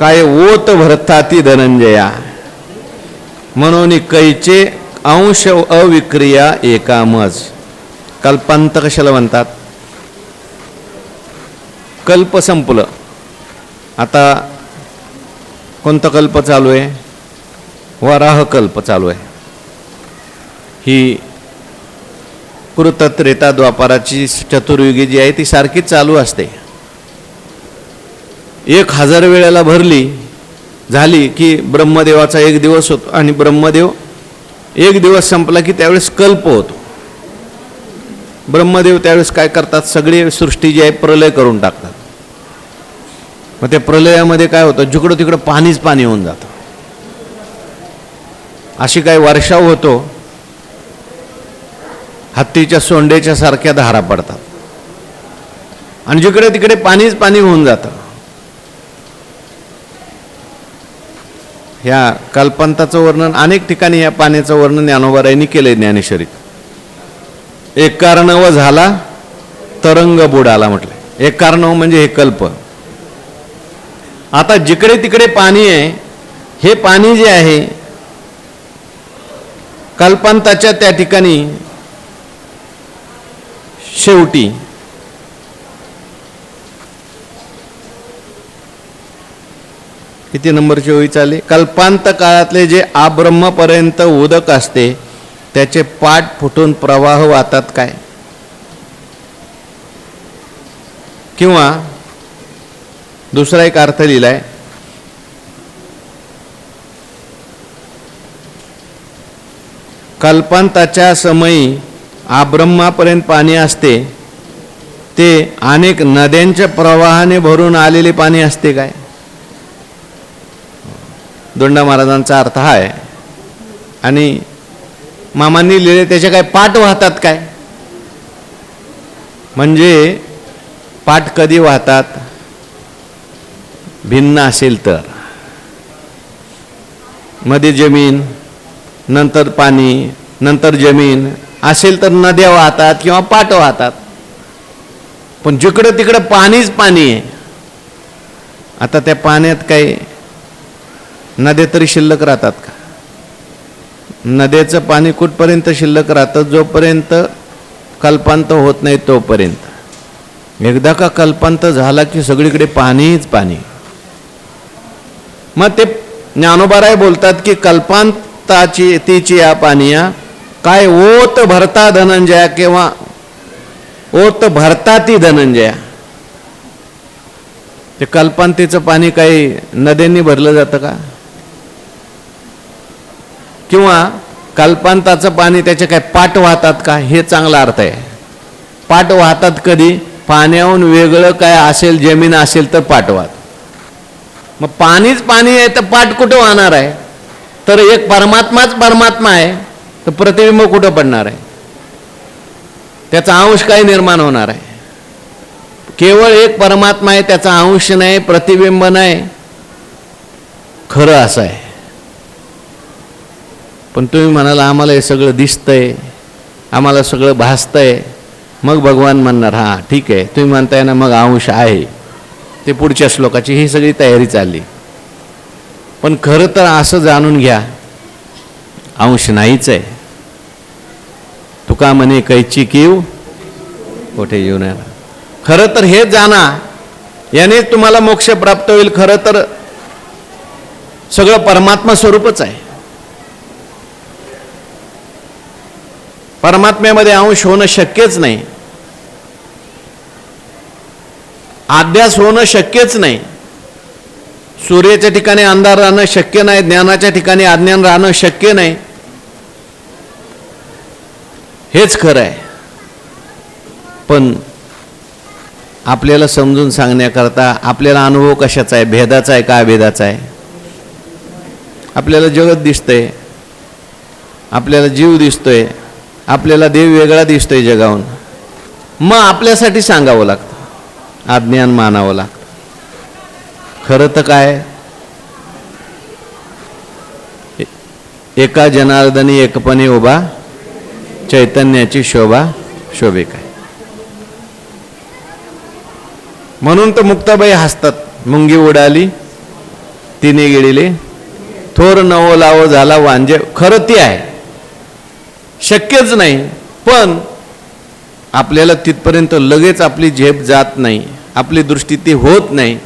काय ओत भरताती धनंजया. म्हणून कैचे अंश अविक्रिया एकामज. कल्पांत कशाला म्हणतात? कल्प संपलं. आता कोणता कल्प चालू आहे? वराह कल्प चालू आहे. ही कृतत्रेता द्वापाराची चतुर्युगी जी आहे ती सारखीच चालू असते. एक हजार वेळेला भरली झाली की ब्रह्मदेवाचा एक दिवस होतो आणि ब्रह्मदेव एक दिवस संपला की त्यावेळेस कल्प होतो. ब्रह्मदेव त्यावेळेस काय करतात? सगळी सृष्टी जी आहे प्रलय करून टाकतात. मग त्या प्रलयामध्ये काय होतं? जिकडं तिकडं पाणीच पाणी होऊन जातं. अशी काय वर्षाव होतो हत्तीच्या सोंडेच्या सारख्या धारा पडतात. आणि जिकडे तिकडे पाणीच पाणी होऊन जातं ह्या कल्पांताचं वर्णन अनेक ठिकाणी या पाण्याचं वर्णन ज्ञानोबारायांनी केलंय ज्ञानेश्वरीत. एक कारणव झाला तरंग बुडाला म्हटलं. एक कारणव म्हणजे हे कल्प. आता जिकडे तिकडे पाणी आहे हे पाणी जे आहे कल्पांताच्या त्या ठिकाणी शेवटी किती नंबरची ओळी चालली? कल्पांत काळातले जे आब्रह्मपर्यंत उदक असते त्याचे पाठ फुटून प्रवाह वाहतात काय? किंवा दुसरा एक अर्थ लिहिलाय. कल्पांताच्या समयी आब्रह्मापर्यंत पाणी असते ते अनेक नद्यांच्या प्रवाहाने भरून आलेले पाणी असते काय? दोंडा महाराजांचा अर्थ हा आहे. आणि मामांनी लिहिले त्याचे काय पाठ वाहतात काय? म्हणजे पाठ कधी वाहतात? भिन्न असेल तर. मध्ये जमीन नंतर पाणी नंतर जमीन. असेल तर नद्या वाहतात किंवा पाट वाहतात. पण जिकडं तिकडं पाणीच पाणी आहे. आता त्या पाण्यात काही नद्या तरी शिल्लक राहतात का? नद्याचं पाणी कुठपर्यंत शिल्लक राहतं? जोपर्यंत कल्पांत होत नाही तोपर्यंत. एकदा का कल्पांत झाला की सगळीकडे पाणीच पाणी? मग ते ज्ञानोबाराय बोलतात की कल्पांताची तीची या पानिया काय ओत भरता धनंजया किंवा ओत भरता ती धनंजया? ते कल्पांतीचं पाणी काही नद्यांनी भरलं जातं का? किंवा कल्पांताचं पाणी त्याचे काय पाठ वाहतात का? हे चांगला अर्थ आहे. पाठ वाहतात कधी? पाण्याहून वेगळं काय असेल जमीन असेल तर पाट वाहत. मग पाणीच पाणी आहे तर पाठ कुठं वाहणार आहे? तर एक परमात्माच परमात्मा आहे तर प्रतिबिंब कुठं पडणार आहे? त्याचा अंश काय निर्माण होणार आहे. केवळ एक परमात्मा आहे त्याचा अंश नाही प्रतिबिंब नाही. खरं असं आहे. पण तुम्ही म्हणाला आम्हाला हे सगळं दिसतंय आम्हाला सगळं भासतंय. मग भगवान म्हणणार हां ठीक आहे. तुम्ही म्हणताय ना मग अंश आहे. ते पुढच्या श्लोकाची ही सगळी तयारी चालली. पण खरं तर असं जाणून घ्या अंश नाहीच आहे. तुका म्हणे कैची किव कोठे येऊ नये खरं तर हे जाणा यानेच तुम्हाला मोक्ष प्राप्त होईल. खरं तर सगळं परमात्मा स्वरूपच आहे. परमात्म्यामध्ये अंश होणं शक्यच नाही. अध्यास होणं शक्यच नाही. सूर्याच्या ठिकाणी अंधार राहणं शक्य नाही ज्ञानाच्या ठिकाणी अज्ञान राहणं शक्य नाही. हेच खरं आहे. पण आपल्याला समजून सांगण्याकरता आपल्याला अनुभव कशाचा आहे? भेदाचा आहे का अभेदाचा आहे? आपल्याला जगत दिसतंय. आपल्याला जीव दिसतोय. आपल्याला देव वेगळा दिसतोय जगाहून. मग आपल्यासाठी सांगावं लागतं. अज्ञान मानावं लागतं. खरं तर काय? एका जनार्दनी एकपणे उभा चैतन्याची शोभा शोभिक काय? म्हणून तर मुक्ताबाई हसतात. मुंगी उडाली तिने गेलेले. थोर नवो लावो झाला वांजे. खरं ती आहे. शक्यच नाही. पण आपल्याला तिथपर्यंत लगेच आपली झेप जात नाही. आपली दृष्टी ती होत नाही.